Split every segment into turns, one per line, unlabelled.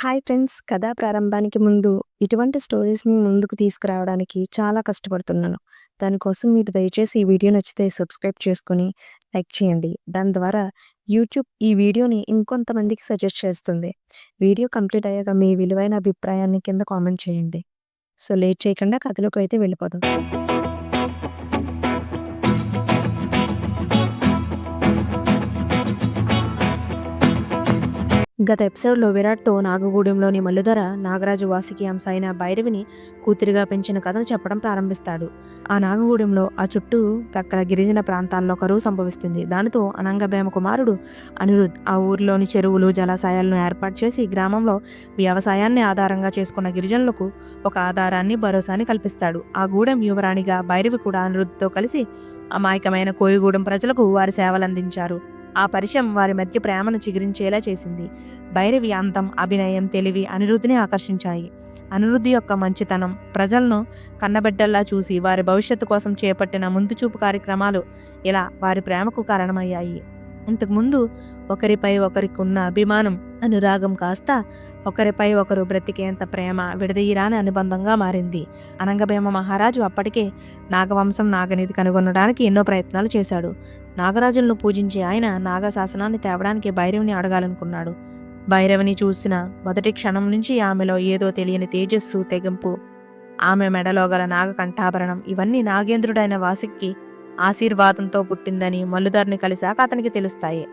Hi friends. కథా ప్రారంభానికి ముందు ఇటువంటి స్టోరీస్ని ముందుకు తీసుకురావడానికి చాలా కష్టపడుతున్నాను. దానికోసం మీరు దయచేసి ఈ వీడియో నచ్చితే సబ్స్క్రైబ్ చేసుకొని లైక్ చేయండి. దాని ద్వారా యూట్యూబ్ ఈ వీడియోని ఇంకొంతమందికి సజెస్ట్ చేస్తుంది. వీడియో కంప్లీట్ అయ్యాక మీ విలువైన అభిప్రాయాన్ని కింద కామెంట్ చేయండి. సో లేట్ చేయకుండా కథలోకి అయితే వెళ్ళిపోదాం. గత ఎపిసోడ్లో విరాట్తో నాగగూడెంలోని మల్లుధర నాగరాజు వాసికి అంశ అయిన భైరవిని కూతురిగా పెంచిన కథను చెప్పడం ప్రారంభిస్తాడు. ఆ నాగగూడెంలో ఆ చుట్టూ పక్కన గిరిజన ప్రాంతాల్లో కరువు సంభవిస్తుంది. దానితో అనంగభేమ కుమారుడు అనిరుద్ ఆ ఊరిలోని చెరువులు జలాశయాలను ఏర్పాటు చేసి గ్రామంలో వ్యవసాయాన్ని ఆధారంగా చేసుకున్న గిరిజనులకు ఒక ఆధారాన్ని భరోసాని కల్పిస్తాడు. ఆ గూడెం యువరాణిగా భైరవి కూడా అనిరుద్తో కలిసి అమాయకమైన కోయిగూడెం ప్రజలకు వారి సేవలందించారు. ఆ పరిచయం వారి మధ్య ప్రేమను చిగురించేలా చేసింది. భైరవి అంతం అభినయం తెలివి అనిరుద్ధిని ఆకర్షించాయి. అనిరుద్ధి యొక్క మంచితనం ప్రజలను కన్నబిడ్డల్లా చూసి వారి భవిష్యత్తు కోసం చేపట్టిన ముందుచూపు కార్యక్రమాలు ఇలా వారి ప్రేమకు కారణమయ్యాయి. ఇంతకుముందు ఒకరిపై ఒకరికి ఉన్న అభిమానం అనురాగం కాస్త ఒకరిపై ఒకరు బ్రతికేంత ప్రేమ విడదీయరాని అనుబంధంగా మారింది. అనంగభీమ మహారాజు అప్పటికే నాగవంశం నాగనిధి కనుగొనడానికి ఎన్నో ప్రయత్నాలు చేశాడు. నాగరాజులను పూజించే ఆయన నాగశాసనాన్ని తేవడానికి భైరవిని అడగాలనుకున్నాడు. భైరవిని చూసిన మొదటి క్షణం నుంచి ఆమెలో ఏదో తెలియని తేజస్సు తెగింపు ఆమె మెడలో గల నాగకంఠాభరణం ఇవన్నీ నాగేంద్రుడైన వాసిక్కి ఆశీర్వాదంతో పుట్టిందని మల్లుధర్ని కలిశాక అతనికి తెలుస్తాయి.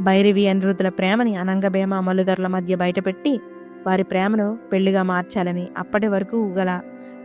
భైరవి అనిరుద్ధుల ప్రేమని అనంగభేమ మల్లుధర్ల మధ్య బయటపెట్టి వారి ప్రేమను పెళ్ళిగా మార్చాలని అప్పటి వరకు గల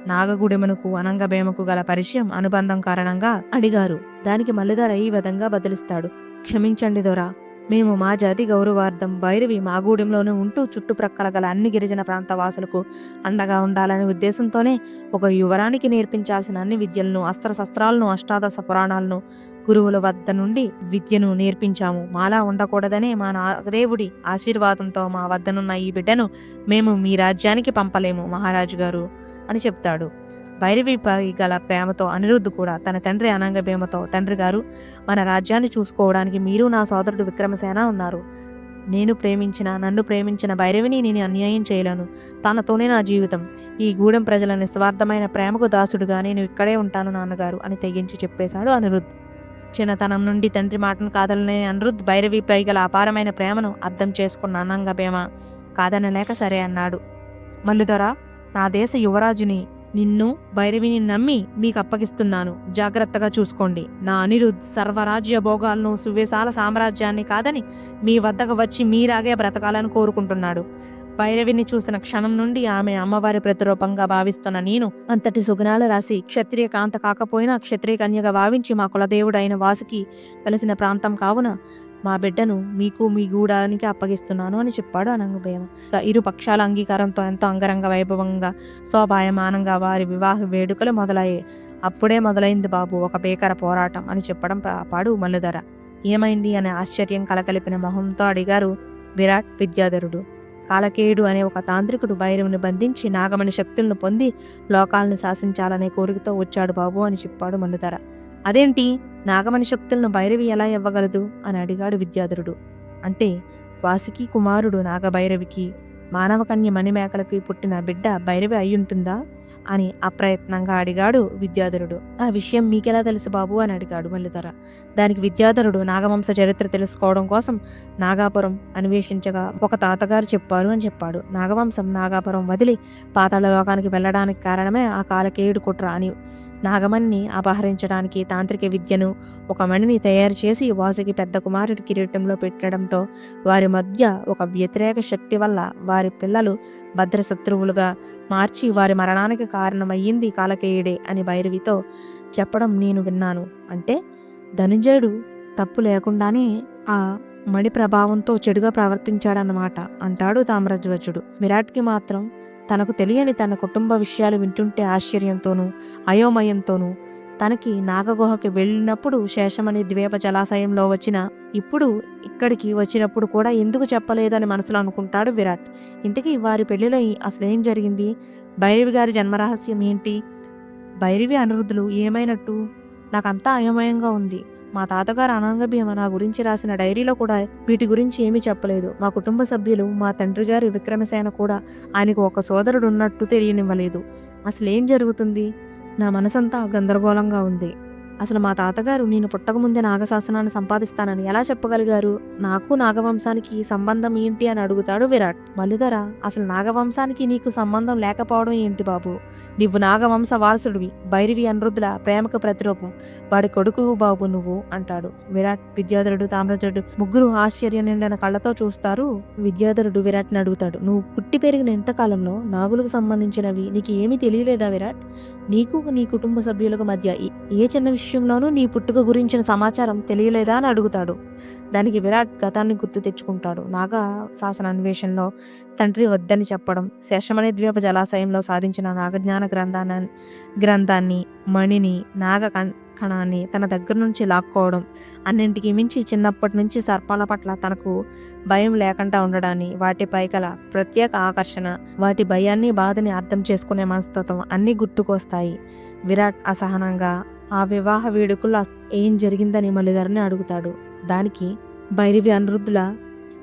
నాగగుడెమునకు అనంగభేమకు గల పరిచయం అనుబంధం కారణంగా అడిగారు. దానికి మల్లుధర ఈ విధంగా బదిలిస్తాడు. క్షమించండి దొరా మేము మా జాతి గౌరవార్థం భైరవి మా గూడెంలోనే ఉంటూ చుట్టుప్రక్కల గల అన్ని గిరిజన ప్రాంత వాసులకు అండగా ఉండాలనే ఉద్దేశంతోనే ఒక యువరానికి నేర్పించాల్సిన అన్ని విద్యలను అస్త్రశస్త్రాలను అష్టాదశ పురాణాలను గురువుల వద్ద నుండి విద్యను నేర్పించాము. మాలా ఉండకూడదనే మా నాగదేవుడి ఆశీర్వాదంతో మా వద్దనున్న ఈ బిడ్డను మేము మీ రాజ్యానికి పంపలేము మహారాజు గారు అని చెప్తాడు. భైరవిపై గల ప్రేమతో అనిరుద్ధ్ కూడా తన తండ్రి అనంగభీమతో తండ్రి గారు మన రాజ్యాన్ని చూసుకోవడానికి మీరు నా సోదరుడు విక్రమసేన ఉన్నారు. నేను ప్రేమించిన నన్ను ప్రేమించిన భైరవిని నేను అన్యాయం చేయలేను. తనతోనే నా జీవితం. ఈ గూడెం ప్రజల నిస్వార్థమైన ప్రేమకు దాసుడుగా నేను ఇక్కడే ఉంటాను నాన్నగారు అని తెగించి చెప్పేశాడు అనిరుద్ధ్. చిన్నతనం నుండి తండ్రి మాటను కాదలనే అనిరుద్ధ్ భైరవిపై గల అపారమైన ప్రేమను అర్థం చేసుకున్న అనంగభీమ కాదనలేక సరే అన్నాడు. మల్లుదొర నా దేశ యువరాజుని నిన్ను భైరవిని నమ్మి మీకు అప్పగిస్తున్నాను జాగ్రత్తగా చూసుకోండి. నా అనిరుద్ సర్వరాజ్య భోగాలను సువేశాల సామ్రాజ్యాన్ని కాదని మీ వద్దకు వచ్చి మీరాగే బ్రతకాలని కోరుకుంటున్నాడు. భైరవిని చూసిన క్షణం నుండి ఆమె అమ్మవారి ప్రతిరూపంగా భావిస్తున్న నేను అంతటి సుగుణాల రాసి క్షత్రియ కాంత కాకపోయినా క్షత్రియ కన్యగా భావించి మా కులదేవుడైన వాసుకి కలిసిన ప్రాంతం కావున మా బిడ్డను మీకు మీ గూడానికి అప్పగిస్తున్నాను అని చెప్పాడు అనంగభయం. ఇరు పక్షాల అంగీకారంతో ఎంతో అంగరంగ వైభవంగా శోభాయమానంగా వారి వివాహ వేడుకలు మొదలయ్యాయి. అప్పుడే మొదలైంది బాబు ఒక భీకర పోరాటం అని చెప్పడం పాడు మల్లుధర ఏమైంది అనే ఆశ్చర్యం కలకలిపిన మొహంతో అడిగారు విరాట్ విద్యాధరుడు. కాలకేయుడు అనే ఒక తాంత్రికుడు భైరవుని బంధించి నాగమణి శక్తులను పొంది లోకాలను శాసించాలనే కోరికతో వచ్చాడు బాబు అని చెప్పాడు మల్లుధర అదేంటి? నాగమణి శక్తులను భైరవి ఎలా ఇవ్వగలదు? అని అడిగాడు విద్యాధరుడు. అంటే వాసుకి కుమారుడు నాగభైరవికి మానవకన్య మణిమేకలకి పుట్టిన బిడ్డ భైరవి అయ్యుంటుందా? అని అప్రయత్నంగా అడిగాడు విద్యాధరుడు. ఆ విషయం మీకెలా తెలుసు బాబు? అని అడిగాడు మల్లిధర దానికి విద్యాధరుడు నాగవంశ చరిత్ర తెలుసుకోవడం కోసం నాగాపురం అన్వేషించగా ఒక తాతగారు చెప్పారు అని చెప్పాడు. నాగవంశం నాగాపురం వదిలి పాతాళ లోకానికి వెళ్ళడానికి కారణమే ఆ కాలకేయుడు కుట్ర అని నాగమణిని అపహరించడానికి తాంత్రిక విద్యను ఒక మణిని తయారు చేసి వాసుకి పెద్ద కుమారుడి కిరీటంలో పెట్టడంతో వారి మధ్య ఒక వ్యతిరేక శక్తి వల్ల వారి పిల్లలు భద్రశత్రువులుగా మార్చి వారి మరణానికి కారణమయ్యింది కాలకేయుడే అని భైరవితో చెప్పడం నేను విన్నాను. అంటే ధనుంజయుడు తప్పు లేకుండానే ఆ మణి ప్రభావంతో చెడుగా ప్రవర్తించాడన్నమాట అంటాడు తామ్రధ్వజుడు. విరాట్కి మాత్రం తనకు తెలియని తన కుటుంబ విషయాలు వింటుంటే ఆశ్చర్యంతోనూ అయోమయంతోనూ తనకి నాగగుహకి వెళ్ళినప్పుడు శేషమని ద్వీప జలాశయంలో వచ్చిన ఇప్పుడు ఇక్కడికి వచ్చినప్పుడు కూడా ఎందుకు చెప్పలేదని మనసులో అనుకుంటాడు విరాట్. ఇంతకీ వారి పెళ్ళిలో అసలు ఏం జరిగింది? భైరవి గారి జన్మరహస్యం ఏంటి? భైరవి అనిరుద్ధులు ఏమైనట్టు? నాకంతా అయోమయంగా ఉంది. మా తాతగారు అనంగభీమ నా గురించి రాసిన డైరీలో కూడా వీటి గురించి ఏమీ చెప్పలేదు. మా కుటుంబ సభ్యులు మా తండ్రి గారి విక్రమసేన కూడా ఆయనకు ఒక సోదరుడు ఉన్నట్టు తెలియనివ్వలేదు. అసలు ఏం జరుగుతుంది? నా మనసంతా గందరగోళంగా ఉంది. అసలు మా తాతగారు నేను పుట్టకముందే నాగశాసనాన్ని సంపాదిస్తానని ఎలా చెప్పగలిగారు? నాకు నాగవంశానికి సంబంధం ఏంటి అని అడుగుతాడు విరాట్. మల్లుధర అసలు నాగవంశానికి నీకు సంబంధం లేకపోవడం ఏంటి బాబు? నువ్వు నాగవంశ వారసుడివి భైరవి అనరుద్ధుల ప్రేమకు ప్రతిరూపం. వాడి కొడుకు బాబు నువ్వు అంటాడు. విరాట్ విద్యాధరుడు తామ్రజుడు ముగ్గురు ఆశ్చర్యం నిండిన కళ్ళతో చూస్తారు. విద్యాధరుడు విరాట్ని అడుగుతాడు. నువ్వు పుట్టి పెరిగిన ఎంతకాలంలో నాగులకు సంబంధించినవి నీకు ఏమీ తెలియలేదా విరాట్? నీకు నీ కుటుంబ సభ్యులకు మధ్య ఏ- చిన్న విషయం విషయంలోనూ నీ పుట్టుక గురించిన సమాచారం తెలియలేదా అని అడుగుతాడు. దానికి విరాట్ గతాన్ని గుర్తు తెచ్చుకుంటాడు. నాగా శాసన అన్వేషణలో తండ్రి వద్దని చెప్పడం శేషమణి ద్వీప జలాశయంలో సాధించిన నాగజ్ఞాన గ్రంథాన్ని గ్రంథాన్ని మణిని నాగ కణాన్ని తన దగ్గర నుంచి లాక్కోవడం అన్నింటికి మించి చిన్నప్పటి నుంచి సర్పాల పట్ల తనకు భయం లేకుండా ఉండడాన్ని వాటిపై గల ప్రత్యేక ఆకర్షణ వాటి భయాన్ని బాధని అర్థం చేసుకునే మనస్తత్వం అన్నీ గుర్తుకొస్తాయి. విరాట్ అసహనంగా ఆ వివాహ వేడుకల్లో ఏం జరిగిందని మల్లిధరని అడుగుతాడు. దానికి భైరవి అనిరుద్ధుల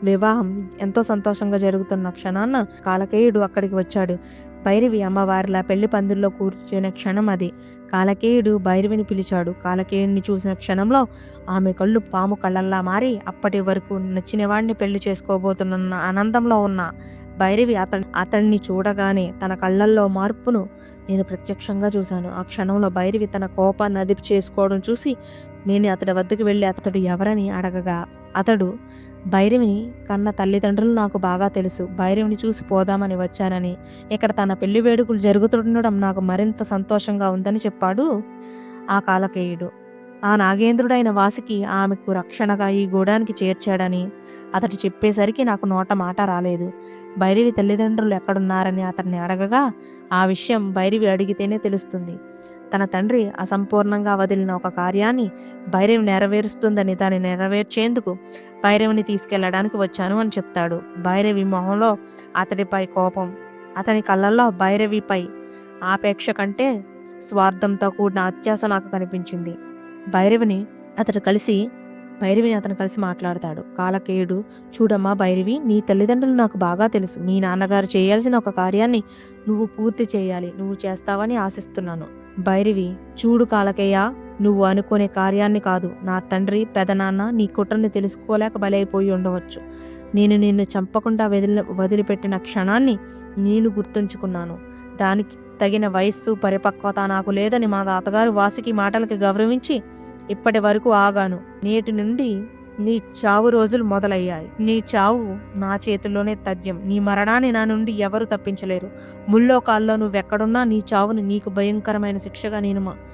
వివాహం ఎంతో సంతోషంగా జరుగుతున్న క్షణాన కాలకేయుడు అక్కడికి వచ్చాడు. భైరవి అమ్మవారిలా పెళ్ళి పందిరిలో కూర్చునే క్షణం అది. కాలకేయుడు భైరవిని పిలిచాడు. కాలకేయుడిని చూసిన క్షణంలో ఆమె కళ్ళు పాము కళ్ళల్లా మారి అప్పటి వరకు నచ్చినవాడిని పెళ్ళి చేసుకోబోతున్న ఆనందంలో ఉన్న భైరవి అతని అతన్ని చూడగానే తన కళ్ళల్లో మార్పును నేను ప్రత్యక్షంగా చూశాను. ఆ క్షణంలో భైరవి తన కోపాన్ని అదుపు చేసుకోవడం చూసి నేను అతడి వద్దకు వెళ్ళి అతడు ఎవరని అడగగా అతడు భైరవిని కన్న తల్లిదండ్రులు నాకు బాగా తెలుసు. భైరవిని చూసి పోదామని వచ్చానని. ఇక్కడ తన పెళ్ళి వేడుకలు జరుగుతుండడం నాకు మరింత సంతోషంగా ఉందని చెప్పాడు ఆ కాలకేయుడు. ఆ నాగేంద్రుడైన వాసికి ఆమెకు రక్షణగా ఈ గూడానికి చేర్చాడని అతడు చెప్పేసరికి నాకు నోట మాట రాలేదు. భైరవి తల్లిదండ్రులు ఎక్కడున్నారని అతన్ని అడగగా ఆ విషయం భైరవి అడిగితేనే తెలుస్తుంది. తన తండ్రి అసంపూర్ణంగా వదిలిన ఒక కార్యాన్ని భైరవి నెరవేరుస్తుందని దాన్ని నెరవేర్చేందుకు భైరవిని తీసుకెళ్ళడానికి వచ్చాను అని చెప్తాడు. భైరవి మొహంలో అతడిపై కోపం అతని కళ్ళల్లో భైరవిపై ఆపేక్ష కంటే స్వార్థంతో కూడిన అత్యాస నాకు కనిపించింది. భైరవిని అతడు కలిసి భైరవిని అతను కలిసి మాట్లాడతాడు. కాలకేయుడు చూడమ్మా భైరవి నీ తల్లిదండ్రులు నాకు బాగా తెలుసు. మీ నాన్నగారు చేయాల్సిన ఒక కార్యాన్ని నువ్వు పూర్తి చేయాలి. నువ్వు చేస్తావని ఆశిస్తున్నాను. భైరవి చూడు కాలకేయ నువ్వు అనుకునే కార్యాన్ని కాదు. నా తండ్రి పెదనాన్న నీ కుట్రని తెలుసుకోలేక బలైపోయి ఉండవచ్చు. నేను నిన్ను చంపకుండా వదిలి వదిలిపెట్టిన క్షణాన్ని నేను గుర్తుంచుకున్నాను. దానికి తగిన వయస్సు పరిపక్వత నాకు లేదని మా తాతగారు వాసికి మాటలకి గౌరవించి ఇప్పటి వరకు ఆగాను. నేటి నుండి నీ చావు రోజులు మొదలయ్యాయి. నీ చావు నా చేతిలోనే తథ్యం. నీ మరణాన్ని నా నుండి ఎవరు తప్పించలేరు. ముల్లోకాల్లో నువ్వెక్కడున్నా నీ చావును నీకు భయంకరమైన శిక్షగా నేను మా-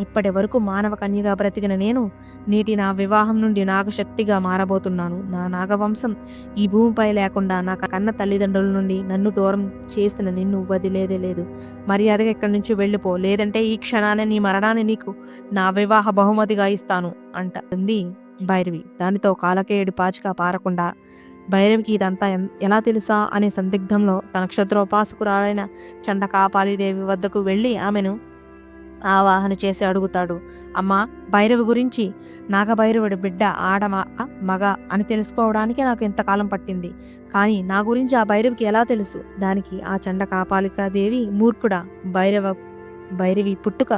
ఇప్పటి వరకు మానవ కన్యగా బ్రతికిన నేను నేటి నా వివాహం నుండి నాగశక్తిగా మారబోతున్నాను. నా నాగవంశం ఈ భూమిపై లేకుండా నా కన్న తల్లిదండ్రుల నుండి నన్ను దూరం చేసిన నిన్ను వదిలేదే లేదు. మర్యాదగా ఇక్కడి నుంచి వెళ్ళిపో లేదంటే ఈ క్షణాన్ని నీ మరణాన్ని నీకు నా వివాహ బహుమతిగా ఇస్తాను అంటుంది భైరవి. దానితో కాలకేయుడి పాచిక పారకుండా భైరవికి ఇదంతా ఎలా తెలుసా అనే సందిగ్ధంలో తన నక్షత్రోపాసకురాలైన చండకాపాలిదేవి వద్దకు వెళ్ళి ఆమెను ఆవాహన చేసి అడుగుతాడు. అమ్మా భైరవి గురించి నాగభైరవుడి బిడ్డ ఆడ మగ అని తెలుసుకోవడానికి నాకు ఎంతకాలం పట్టింది. కానీ నా గురించి ఆ భైరవికి ఎలా తెలుసు? దానికి ఆ చండకాపాలికాదేవి మూర్ఖుడా. భైరవ భైరవి పుట్టుక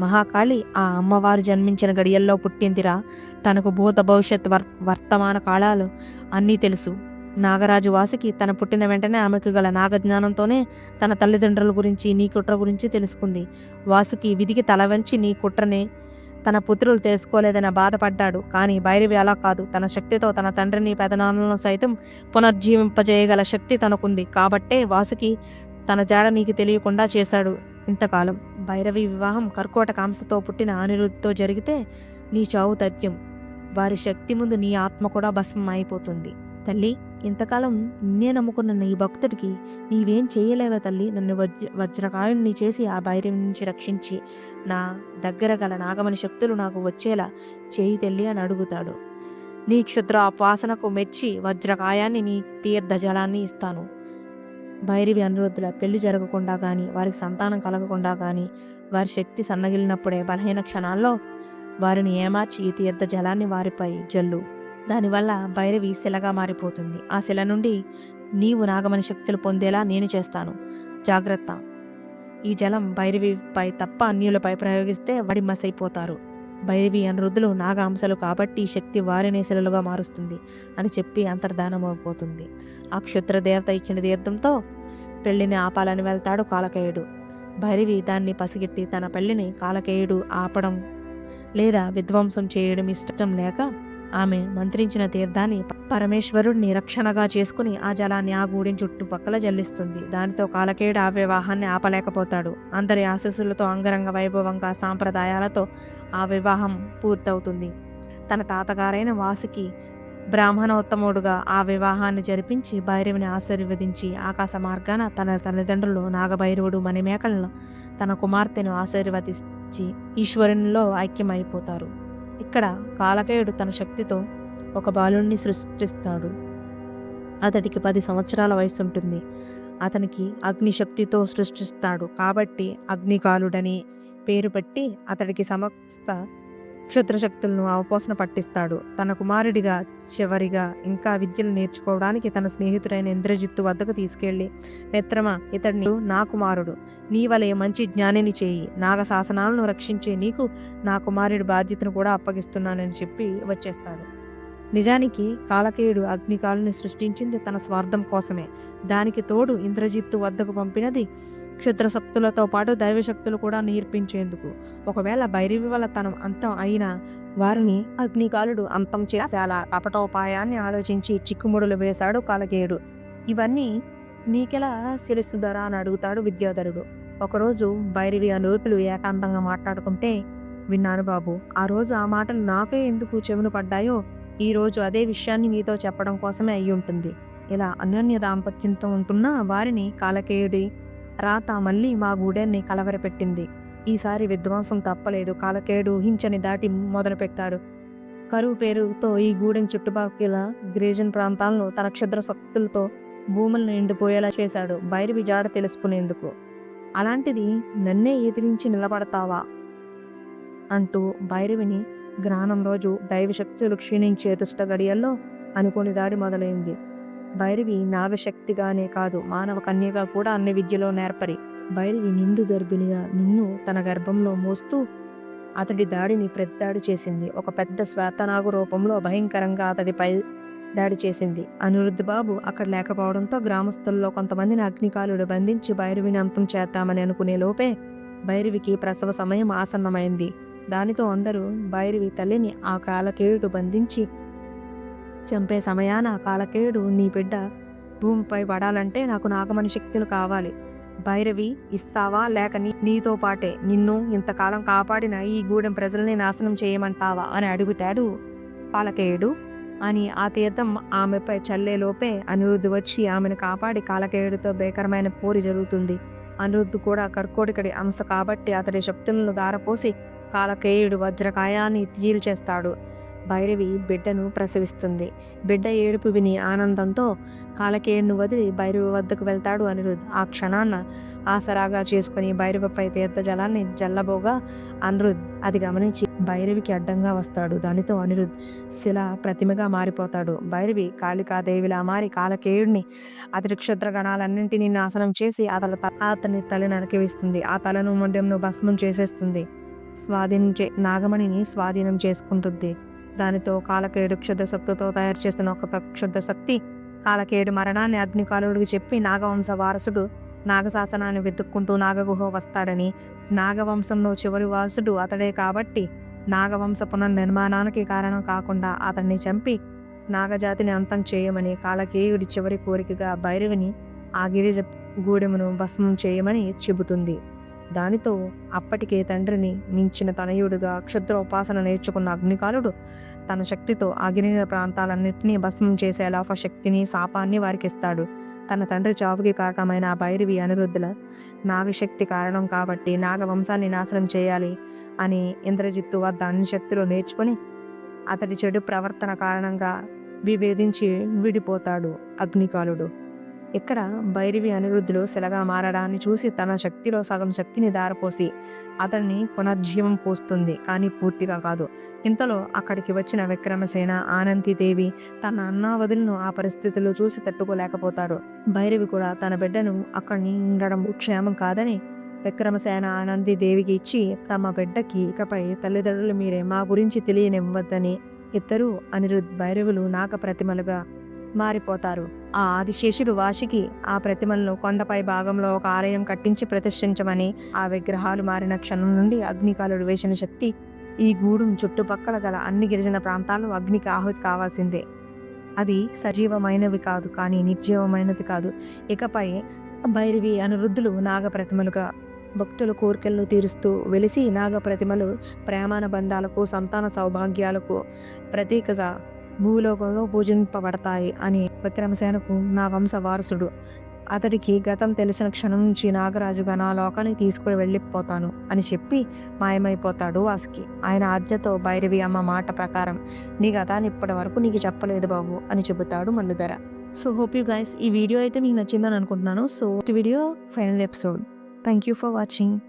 మహాకాళి ఆ అమ్మవారు జన్మించిన గడియల్లో పుట్టిందిరా. తనకు భూత భవిష్యత్ వర్ వర్తమాన కాలాలు అన్నీ తెలుసు. నాగరాజు వాసికి తన పుట్టిన వెంటనే ఆమెకు గల నాగజ్ఞానంతోనే తన తల్లిదండ్రుల గురించి నీ కుట్ర గురించి తెలుసుకుంది. వాసుకి విధికి తల వంచి నీ కుట్రని తన పుత్రులు తెలుసుకోలేదని బాధపడ్డాడు. కానీ భైరవి అలా కాదు. తన శక్తితో తన తండ్రిని పెదనాన్నలను సైతం పునర్జీవింపజేయగల శక్తి తనకుంది. కాబట్టే వాసుకి తన జాడ నీకు తెలియకుండా చేశాడు ఇంతకాలం. భైరవి వివాహం కర్కోట కాంసతో పుట్టిన అనిరుద్ధితో జరిగితే నీ చావు తథ్యం వారి శక్తి ముందు నీ ఆత్మ కూడా భస్మం అయిపోతుంది. తల్లి ఇంతకాలం నిన్నే నమ్ముకున్న నీ భక్తుడికి నీవేం చేయలేవా తల్లి. నన్ను వజ్ర వజ్రకాయుణ్ణి చేసి ఆ భైరవి నుంచి రక్షించి నా దగ్గర గల నాగమని శక్తులు నాకు వచ్చేలా చేయి తల్లి అని అడుగుతాడు. నీ క్షుద్ర అపాసనకు మెచ్చి వజ్రకాయాన్ని నీ తీర్థ జలాన్ని ఇస్తాను. భైరవి అనురుద్ధుల పెళ్ళి జరగకుండా కానీ వారికి సంతానం కలగకుండా కానీ వారి శక్తి సన్నగిలినప్పుడే బలహీన క్షణాల్లో వారిని ఏమార్చి ఈ తీర్థ జలాన్ని వారిపై జల్లు. దానివల్ల భైరవి శిలగా మారిపోతుంది. ఆ శిల నుండి నీవు నాగమని శక్తులు పొందేలా నేను చేస్తాను. జాగ్రత్త. ఈ జలం భైరవిపై తప్ప అన్యులపై ప్రయోగిస్తే వాడి మసైపోతారు భైరవి అనురుద్ధులు నాగ అంశాలు కాబట్టి శక్తి వారినే శిలలుగా మారుస్తుంది అని చెప్పి అంతర్ధానమైపోతుంది ఆ క్షుద్ర దేవత ఇచ్చిన తీర్థంతో పెళ్ళిని ఆపాలని వెళ్తాడు కాలకేయుడు. భైరవి దాన్ని పసిగెట్టి తన పెళ్ళిని కాలకేయుడు ఆపడం లేదా విధ్వంసం చేయడం ఇష్టం లేక ఆమె మంత్రించిన తీర్థాన్ని పరమేశ్వరుడిని రక్షణగా చేసుకుని ఆ జలాన్ని ఆ గూడిని చుట్టుపక్కల జల్లిస్తుంది. దానితో కాలకేయుడు ఆ వివాహాన్ని ఆపలేకపోతాడు. అందరి ఆశస్సులతో అంగరంగ వైభవంగా సాంప్రదాయాలతో ఆ వివాహం పూర్తవుతుంది. తన తాతగారైన వాసుకి బ్రాహ్మణోత్తముడుగా ఆ వివాహాన్ని జరిపించి భైరవిని ఆశీర్వదించి ఆకాశ మార్గాన తన తల్లిదండ్రులు నాగభైరవుడు మణిమేకలను తన కుమార్తెను ఆశీర్వదించి ఈశ్వరునిలో ఐక్యమైపోతారు. ఇక్కడ కాలకేయుడు తన శక్తితో ఒక బాలుణ్ణి సృష్టిస్తాడు. అతడికి పది సంవత్సరాల వయసు ఉంటుంది అతనికి అగ్నిశక్తితో సృష్టిస్తాడు. కాబట్టి అగ్నికాలుడని పేరు పెట్టి అతడికి సమస్త క్షుద్రశక్తులను అవపోసన పట్టిస్తాడు. తన కుమారుడిగా చివరిగా ఇంకా విద్యను నేర్చుకోవడానికి తన స్నేహితుడైన ఇంద్రజిత్తు వద్దకు తీసుకెళ్ళి మిత్రమా ఇతడిని నా కుమారుడు. నీ వలె మంచి జ్ఞానిని చేయి. నాగ శాసనాలను రక్షించే నీకు నా కుమారుడి బాధ్యతను కూడా అప్పగిస్తున్నానని చెప్పి వచ్చేస్తాడు. నిజానికి కాలకేయుడు అగ్నికాలుని సృష్టించింది తన స్వార్థం కోసమే. దానికి తోడు ఇంద్రజిత్తు వద్దకు పంపినది క్షుద్రశక్తులతో పాటు దైవశక్తులు కూడా నేర్పించేందుకు. ఒకవేళ భైరవి వల్ల తనం అంతం అయిన వారిని అగ్నికాలుడు అంతం చేసి అలా కపటోపాయాన్ని ఆలోచించి చిక్కుముడులు వేశాడు కాలకేయుడు ఇవన్నీ నీకెలా సిరిసుధరా అని అడుగుతాడు విద్యాధరుడు. ఒకరోజు భైరవి ఆ నూర్పులు ఏకాంతంగా మాట్లాడుకుంటే విన్నాను బాబు ఆ రోజు ఆ మాటలు నాకే ఎందుకు చెవును పడ్డాయో ఈ రోజు అదే విషయాన్ని మీతో చెప్పడం కోసమే అయి ఉంటుంది ఇలా అన్యోన్య దాంపత్యంతో ఉంటున్న వారిని కాలకేయుడి రాత మళ్ళీ మా గూడెన్ని కలవరపెట్టింది. ఈసారి విధ్వంసం తప్పలేదు. కాలకేడు ఊహించని దాటి మొదలుపెట్టాడు కరువు పేరుతో ఈ గూడెం చుట్టుపక్కల గిరిజన ప్రాంతాలను తన క్షుద్ర శక్తులతో భూములను ఎండిపోయేలా చేశాడు. భైరవి జాడ తెలుసుకునేందుకు. అలాంటిది నన్నే ఎదిరించి నిలబడతావా అంటూ భైరవిని జ్ఞానం రోజు దైవశక్తులు క్షీణించే దుష్ట గడియల్లో అనుకోని దాడి మొదలైంది. భైరవి నాగశక్తిగానే కాదు మానవ కన్యగా కూడా అన్ని విద్యలో నేర్పరి. భైరవి నిండు గర్భిణిగా నిన్ను తన గర్భంలో మోస్తూ అతడి దాడిని ప్రతిదాడి చేసింది. ఒక పెద్ద శ్వేతనాగు రూపంలో భయంకరంగా అతడిపై దాడి చేసింది. అనిరుద్ధ బాబు అక్కడ లేకపోవడంతో గ్రామస్తుల్లో కొంతమందిని అగ్నికాలుడు బంధించి భైరవిని అంతం చేద్దామని అనుకునే లోపే భైరవికి ప్రసవ సమయం ఆసన్నమైంది. దానితో అందరూ భైరవి తల్లిని ఆ కాలకేయుడు బంధించి చంపే సమయాన కాలకేయుడు నీ బిడ్డ భూమిపై పడాలంటే నాకు నాగమణి శక్తులు కావాలి. భైరవి ఇస్తావా లేక నీ నీతో పాటే నిన్ను ఇంతకాలం కాపాడిన ఈ గూడెం ప్రజల్ని నాశనం చేయమంటావా అని అడుగుతాడు కాలకేయుడు అని ఆ తీర్థం ఆమెపై చల్లేలోపే అనిరుద్ధు వచ్చి ఆమెను కాపాడి కాలకేయుడితో భీకరమైన పోరి జరుగుతుంది. అనిరుద్ధు కూడా కర్కోటికడి అంశ కాబట్టి అతడి శక్తులను దారపోసి కాలకేయుడు వజ్రకాయాన్ని చేస్తాడు. భైరవి బిడ్డను ప్రసవిస్తుంది. బిడ్డ ఏడుపు విని ఆనందంతో కాలకేయుడిని వదిలి భైరవి వద్దకు వెళ్తాడు అనిరుద్. ఆ క్షణాన ఆసరాగా చేసుకుని భైరవపై తీర్థ జలాన్ని జల్లబోగా అనిరుద్. అది గమనించి భైరవికి అడ్డంగా వస్తాడు. దానితో అనిరుద్ శిల ప్రతిమగా మారిపోతాడు. భైరవి కాళికాదేవిలా మారి కాలకేయుడిని అతడి క్షుద్ర గణాలన్నింటినీ నాశనం చేసి అతల అతని తల నరికివిస్తుంది ఆ తలను మొండెంను భస్మం చేసేస్తుంది. స్వాధీనం చే నాగమణిని స్వాధీనం చేసుకుంటుంది. దానితో కాలకేయుడు క్షుద్రశక్తితో తయారు చేసిన ఒక క్షుద్ర శక్తి కాలకేయుడు మరణాన్ని అగ్నికాలుడికి చెప్పి నాగవంశ వారసుడు నాగశాసనాన్ని వెతుక్కుంటూ నాగగుహ వస్తాడని నాగవంశంలో చివరి వారసుడు అతడే కాబట్టి నాగవంశ పునర్నిర్మాణానికి కారణం కాకుండా అతన్ని చంపి నాగజాతిని అంతం చేయమని కాలకేయుడి చివరి కోరికగా భైరవిని ఆ గిరిజ గూడెమును భస్మం చేయమని చెబుతుంది. దానితో అప్పటికే తండ్రిని మించిన తనయుడుగా క్షుద్ర ఉపాసన నేర్చుకున్న అగ్నికాలుడు తన శక్తితో అగ్నిన ప్రాంతాలన్నింటినీ భస్మం చేసేలా ఒక శక్తిని శాపాన్ని వారికిస్తాడు తన తండ్రి చావుకి కారణమైన ఆ భైరవి అనిరుద్ధుల నాగశక్తి కారణం కాబట్టి నాగవంశాన్ని నాశనం చేయాలి అని ఇంద్రజిత్తు వద్ద అన్ని శక్తులు నేర్చుకుని అతడి చెడు ప్రవర్తన కారణంగా విభేదించి విడిపోతాడు అగ్నికాలుడు ఇక్కడ భైరవి అనిరుద్ధులు శిలగా మారడాన్ని చూసి తన శక్తిలో సగం శక్తిని దారపోసి అతన్ని పునర్జీవం పోస్తుంది కానీ పూర్తిగా కాదు. ఇంతలో అక్కడికి వచ్చిన విక్రమసేన ఆనంతిదేవి తన అన్నావదులను ఆ పరిస్థితుల్లో చూసి తట్టుకోలేకపోతారు. భైరవి కూడా తన బిడ్డను అక్కడిని ఉండడం క్షేమం కాదని విక్రమసేన ఆనంది దేవికి ఇచ్చి తమ బిడ్డకి ఇకపై తల్లిదండ్రులు మీరే మా గురించి తెలియనివ్వద్దని ఇద్దరు అనిరుద్ భైరవులు నాగ ప్రతిమలుగా మారిపోతారు. ఆ ఆదిశేషుడు వాషికి ఆ ప్రతిమలను కొండపై భాగంలో ఒక ఆలయం కట్టించి ప్రతిష్ఠించమని ఆ విగ్రహాలు మారిన క్షణం నుండి అగ్నికాలుడు వేసిన శక్తి ఈ గూడెం చుట్టుపక్కల గల అన్ని గిరిజన ప్రాంతాలు అగ్నికి ఆహుతి కావాల్సిందే. అది సజీవమైనవి కాదు కానీ నిర్జీవమైనది కాదు. ఇకపై భైరవి అనురుద్ధులు నాగ ప్రతిమలుగా భక్తుల కోరికలను తీరుస్తూ వెలిసి నాగ ప్రతిమలు ప్రేమాన బంధాలకు సంతాన సౌభాగ్యాలకు ప్రతీకగా భూలోకంలో పూజింపబడతాయి అని విక్రమసేనకు నా వంశ వారసుడు. అతడికి గతం తెలిసిన క్షణం నుంచి నాగరాజుగా నా లోకానికి తీసుకుని వెళ్ళిపోతాను అని చెప్పి మాయమైపోతాడు వాసుకి. ఆయన ఆజ్ఞతో భైరవి అమ్మ మాట ప్రకారం నీ గతాన్ని ఇప్పటి వరకు నీకు చెప్పలేదు బాబు అని చెబుతాడు మల్లుధర సో హోప్ యూ గైస్ ఈ వీడియో అయితే మీకు నచ్చిందని అనుకుంటున్నాను. So video final episode. Thank you for watching.